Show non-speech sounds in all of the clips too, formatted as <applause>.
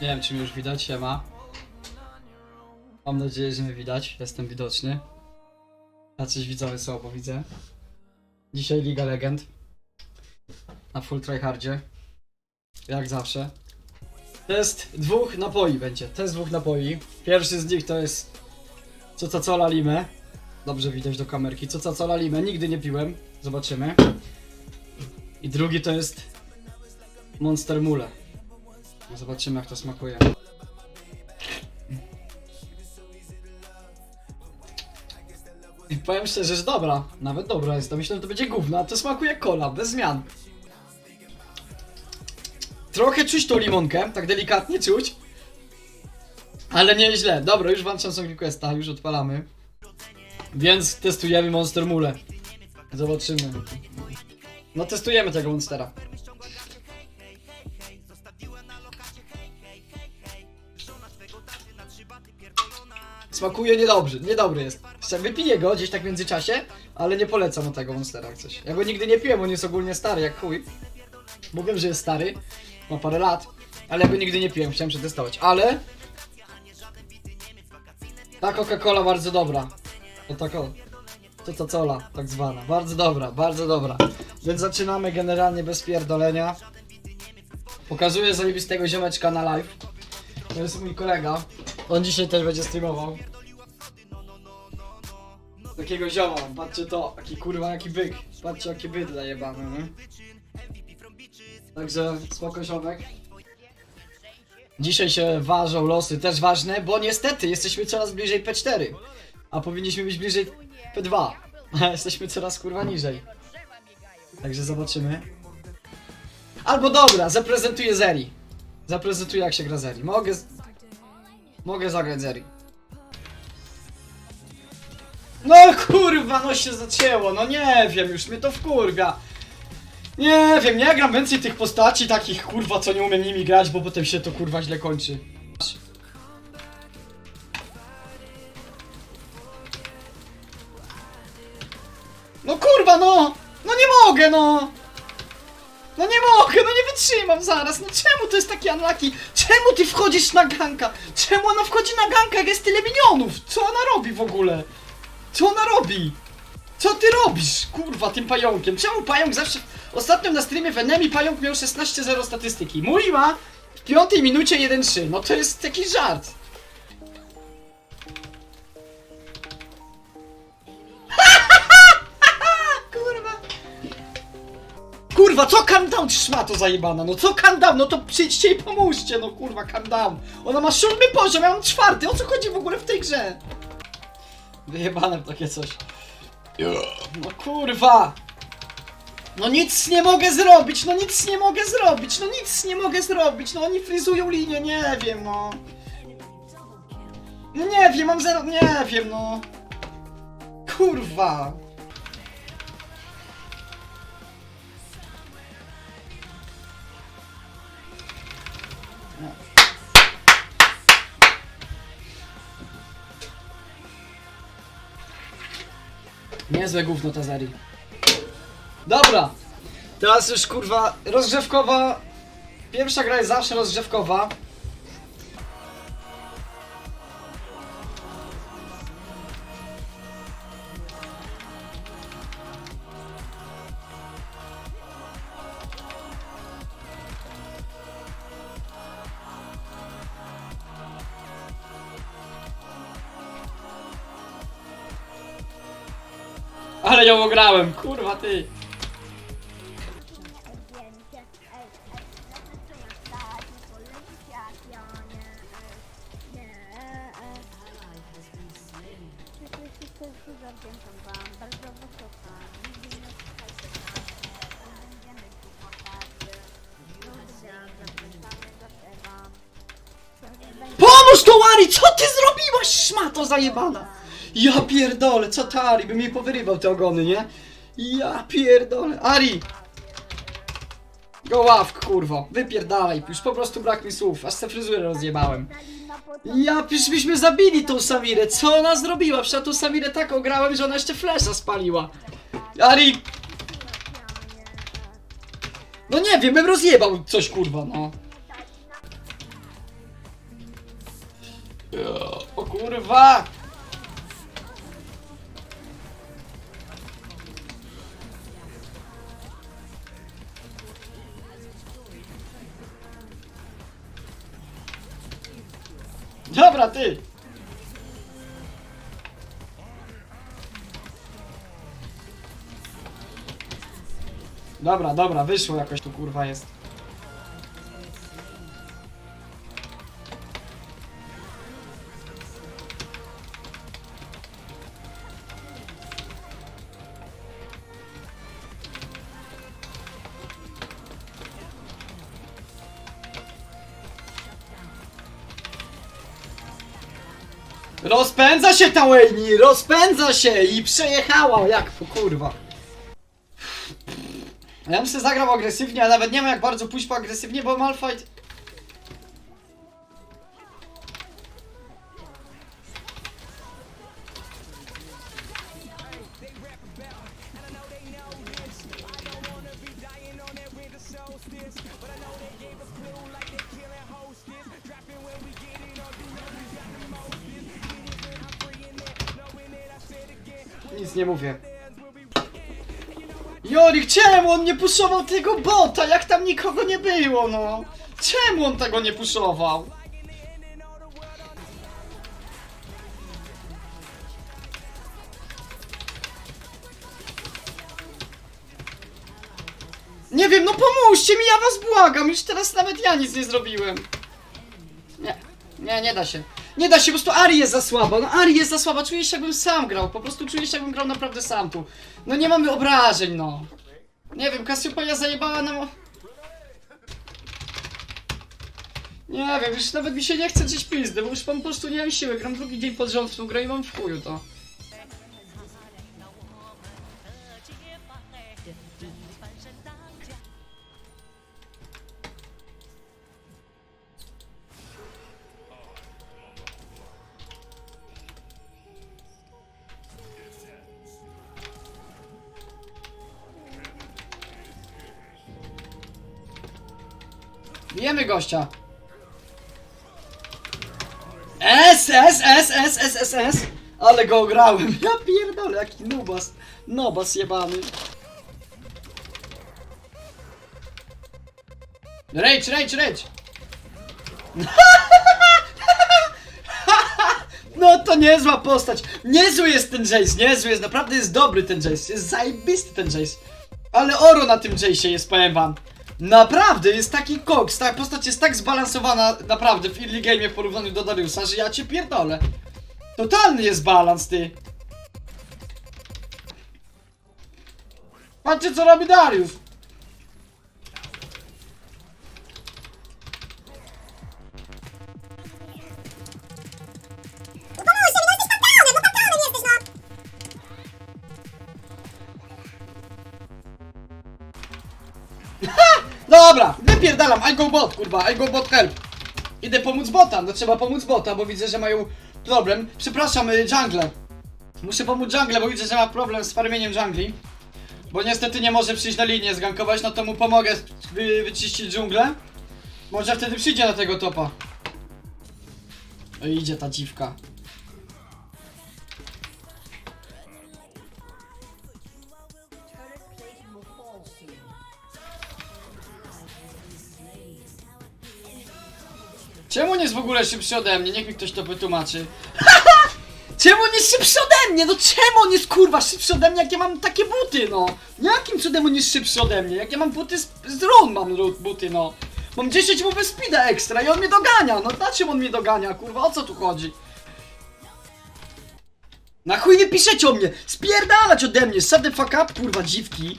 Nie wiem, czy mnie już widać, siema. Mam nadzieję, że mnie widać, jestem widoczny. Jacyś widzowie są, bo widzę. Dzisiaj Liga Legend. Na full tryhardzie. Jak zawsze. Test dwóch napoi będzie, test dwóch napoi. Pierwszy z nich to jest Coca-Cola Limę. Dobrze widać do kamerki. Coca-Cola Limę, nigdy nie piłem. Zobaczymy. I drugi to jest Monster Mule. Zobaczymy jak to smakuje. I powiem szczerze, że dobra. Nawet dobra jest. Myślę, że to będzie gówno, a to smakuje cola, bez zmian. Trochę czuć tą limonkę, tak delikatnie czuć. Ale nieźle. Dobra, już włączam Song Requesta, już odpalamy. Więc testujemy Monster Mule. Zobaczymy. No testujemy tego Monstera. Smakuje niedobrze, niedobry jest. Jeszcze Wypiję go gdzieś tak w międzyczasie, ale nie polecam o tego Monstera coś. Ja go nigdy nie piłem, on jest ogólnie stary jak chuj. Bo wiem, że jest stary, ma parę lat, ale ja go nigdy nie piłem, chciałem przetestować. Ale... Ta Coca-Cola bardzo dobra. To taka... To to cola, tak zwana. Bardzo dobra, bardzo dobra. Więc zaczynamy generalnie bez pierdolenia. Pokazuję zajebistego ziomeczka na live. To jest mój kolega. On dzisiaj też będzie streamował. Takiego zioma, patrzcie to, jaki kurwa, jaki byk. Patrzcie jakie bydle jebane, nie? Także spoko ziomek. Dzisiaj się ważą losy, też ważne, bo niestety jesteśmy coraz bliżej P4. A powinniśmy być bliżej P2. A <laughs> jesteśmy coraz kurwa niżej. Także zobaczymy. Albo dobra, zaprezentuję Zeri. Zaprezentuję jak się gra Zeri. Mogę... Mogę zagrać Zeri. No kurwa, no się zacięło, no nie wiem, już mnie to wkurwia. Nie wiem, nie gram więcej tych postaci takich kurwa, co nie umiem nimi grać, bo potem się to kurwa źle kończy. No kurwa, no! No nie mogę, no! No nie mogę, no nie wytrzymam zaraz, no czemu to jest taki unlucky? Czemu ty wchodzisz na ganka? Czemu ona wchodzi na ganka, jak jest tyle minionów? Co ona robi w ogóle? Co ona robi? Co ty robisz, kurwa, tym pająkiem? Czemu pająk zawsze... Ostatnio na streamie w Enemy pająk miał 16-0 statystyki. Mój ma w piątej minucie 1-3. No to jest jakiś żart. Kurwa, co calm down, szmato zajebana, no co calm down, no to przyjdźcie i pomóżcie, no kurwa, calm down. Ona ma siódmy poziom, ja mam czwarty, o co chodzi w ogóle w tej grze? Wyjebane w takie coś. No kurwa! No nic nie mogę zrobić, no nic nie mogę zrobić, no nic nie mogę zrobić, no oni frizują linię, nie wiem, no. No nie wiem, mam zero, nie wiem, no. Kurwa. Niezłe gówno ta Zari. Dobra. Teraz już kurwa rozgrzewkowa. Pierwsza gra jest zawsze rozgrzewkowa. Ale ją ograłem, kurwa ty. Pomóż to Ari, co ty zrobiłaś, szmato zajebana? Ja pierdolę, co to Ari, bym jej powyrywał te ogony, nie? Ja pierdolę, Ari! Go ławk, kurwo, wypierdalaj, już po prostu brak mi słów, aż se fryzurę rozjebałem. Ja, przecież byśmy zabili tą Samirę, co ona zrobiła? Przecież tą Samirę tak ograłem, że ona jeszcze flesza spaliła. Ari! No nie wiem, bym rozjebał coś, kurwa, no. kurwa! Dobra, ty! Dobra, dobra, wyszło jakoś tu kurwa jest. Rozpędza się ta Wayne, rozpędza się i przejechała, jak to kurwa. Ja bym sobie zagrał agresywnie, a nawet nie wiem jak bardzo pójść po agresywnie, bo Malfight... nie mówię. Jorik, czemu on nie puszował tego bota, jak tam nikogo nie było, no? Czemu on tego nie puszował? Nie wiem, no pomóżcie mi, ja was błagam, już teraz nawet ja nic nie zrobiłem. Nie, nie, nie da się. Nie da się, po prostu Ari jest za słaba, no Ari jest za słaba, czuję się jakbym sam grał, po prostu czuję się jakbym grał naprawdę sam tu. No nie mamy obrażeń, no. Nie wiem, Cassiopeia zajebała nam... o- Nie wiem, już nawet mi się nie chce gdzieś pizdy, bo już po prostu nie mam siły, gram drugi dzień pod rząd w tą grę i mam w chuju to. Bijemy gościa. S, S, S, S, S, S, S. Ale go grałem. Ja pierdolę, jaki nubas. Nobas jebany. Rage, rage, rage. <laughs> No to niezła postać. Niezły jest ten Jace, niezły jest, naprawdę jest dobry ten Jace. Jest zajebisty ten Jace. Ale oro na tym Jace'ie jest, powiem wam. Naprawdę, jest taki koks, ta postać jest tak zbalansowana, naprawdę, w early game w porównaniu do Dariusa, że ja cię pierdolę. Totalny jest balans, ty. Patrzcie, co robi Darius. Dobra, wypierdalam, I go bot, kurwa, I go bot help. Idę pomóc bota, no trzeba pomóc bota, bo widzę, że mają problem. Przepraszam, y, jungle. Muszę pomóc jungle, bo widzę, że ma problem z farmieniem jungli. Bo niestety nie może przyjść na linię zgankować, no to mu pomogę wy, wyczyścić dżunglę. Może wtedy przyjdzie na tego topa. O, idzie ta dziwka. Nie jest w ogóle szybszy ode mnie? Niech mi ktoś to wytłumaczy. <laughs> Czemu on jest szybszy ode mnie? No czemu on jest kurwa szybszy ode mnie, jak ja mam takie buty, no? Jakim cudem on jest szybszy ode mnie? Jak ja mam buty z, z run mam buty, no. Mam 10 mów speeda ekstra i on mnie dogania, no dlaczego on mnie dogania, kurwa, o co tu chodzi? Na chuj nie piszecie o mnie! Spierdalać ode mnie! Shut the fuck up, kurwa, dziwki!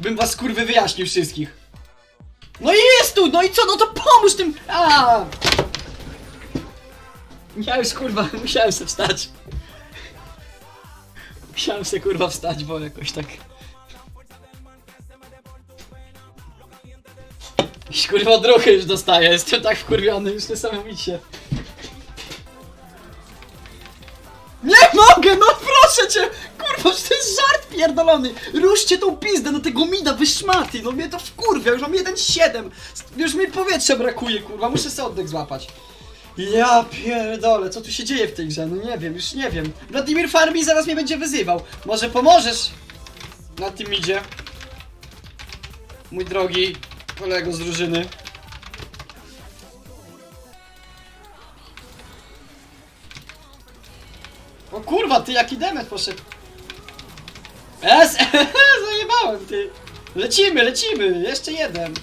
Bym was kurwy wyjaśnił wszystkich. No i jest tu, no i co, no to pomóż tym... A! Ja już kurwa, <laughs> musiałem sobie wstać. Musiałem sobie kurwa wstać, bo jakoś tak... Kurwa odruchy już dostaję, jestem tak wkurwiony, już niesamowicie. Nie mogę, no proszę cię! Kurwa, to jest żart pierdolony! Ruszcie tą pizdę na tego mida, wy szmaty! No mnie to wkurwia, już mam 1,7! Już mi powietrza brakuje, kurwa, muszę sobie oddech złapać. Ja pierdolę, co tu się dzieje w tej grze? No nie wiem, już nie wiem. Wladimir Farmi zaraz mnie będzie wyzywał. Może pomożesz na tym idzie? Mój drogi kolego z drużyny. O kurwa, ty jaki demet poszedł. Es, <laughs> zajebałem ty. Lecimy, lecimy, jeszcze jeden.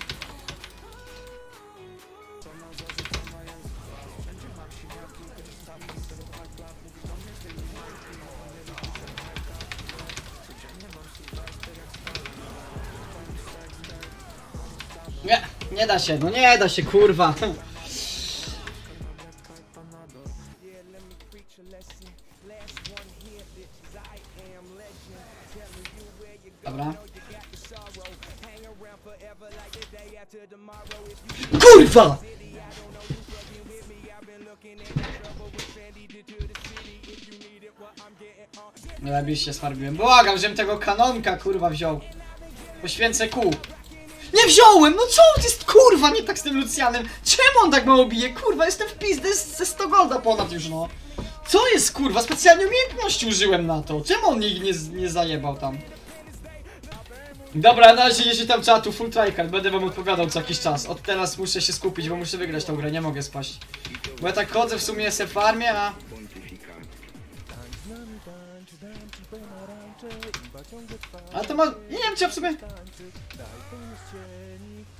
Nie, da się, no nie da się, kurwa. Dobra. Kurwa! Lepiej się smarbiłem. Błagam, żebym tego kanonka kurwa wziął. Poświęcę kół. Wziąłem! No co? Jest kurwa nie tak z tym Lucjanem. Czemu on tak mało bije? Kurwa, jestem w pizdy z- ze 100 golda ponad już no. Co jest kurwa? Specjalnie umiejętności użyłem na to. Czemu on nie, nie, nie zajebał tam? Dobra, na razie nie czytam czatu, full tryhard, będę wam odpowiadał co jakiś czas. Od teraz muszę się skupić, bo muszę wygrać tą grę, nie mogę spaść. Bo ja tak chodzę w sumie jestem w farmie, a... A to ma... Nie wiem czy ja w sumie...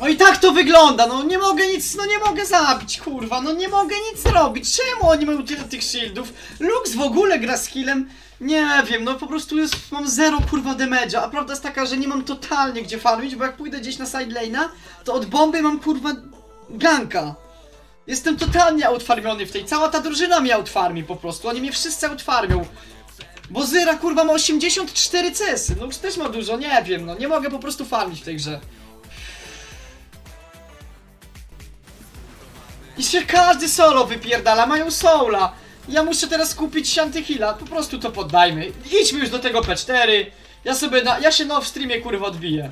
No i tak to wygląda, no nie mogę nic, no nie mogę zabić, kurwa, no nie mogę nic zrobić. Czemu oni mają tyle tych shieldów? Lux w ogóle gra z killem? Nie wiem, no po prostu jest, mam zero kurwa damage'a, a prawda jest taka, że nie mam totalnie gdzie farmić, bo jak pójdę gdzieś na side lane'a, to od bomby mam kurwa ganka. Jestem totalnie outfarmiony w tej, cała ta drużyna mnie outfarmi po prostu, oni mnie wszyscy outfarmią. Bo Zyra kurwa ma 84 CS, no też ma dużo, nie wiem, no nie mogę po prostu farmić w tej grze. I się każdy solo wypierdala, mają soula. Ja muszę teraz kupić Shantyhila, po prostu to poddajmy. Idźmy już do tego P4. Ja sobie na, ja się na streamie kurwa odbiję.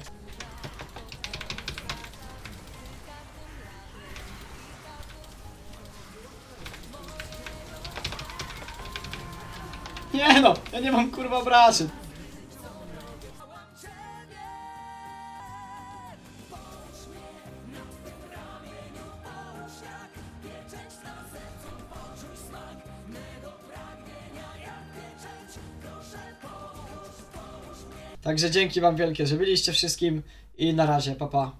Nie no, ja nie mam kurwa obrażeń. Także dzięki wam wielkie, że byliście wszystkim i na razie, papa. Pa.